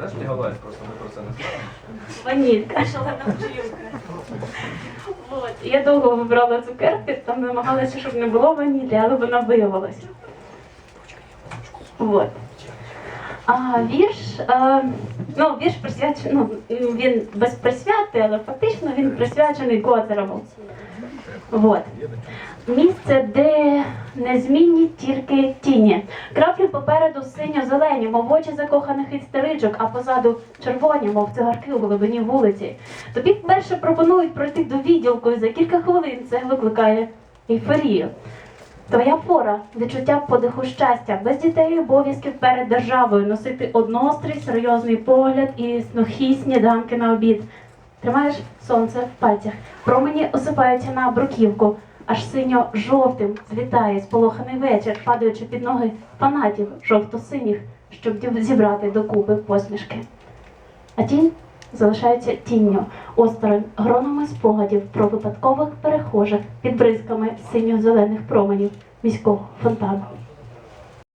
Знаєш, Ніголай, просто ми про це не знаємо. Ванілька. Шалена бджілка. Я довго вибрала цукерки, там намагалася, щоб не було ванілі, але вона виявилася. От. А вірш, е, ну, вірш присвячений, ну, він без присвяти, але фактично він присвячений Коцерову. От. Місце, де незмінні тільки тіні. Краплі попереду синьо-зелені, мов очі закоханих істеричок, а позаду червоні, мов цигарки у глибині вулиці. Тобі вперше пропонують пройти до відділку, і за кілька хвилин це викликає ейфорію. Твоя пора, відчуття подиху щастя, без дітей обов'язків перед державою, носити однострій, серйозний погляд і снохі сніданки на обід. Тримаєш сонце в пальцях, промені осипаються на бруківку, аж синьо-жовтим злітає сполоханий вечір, падаючи під ноги фанатів жовто-синіх, щоб зібрати докупи посмішки. А тінь залишається тінню, осторонь гронами спогадів про випадкових перехожих під бризками синьо-зелених променів міського фонтану.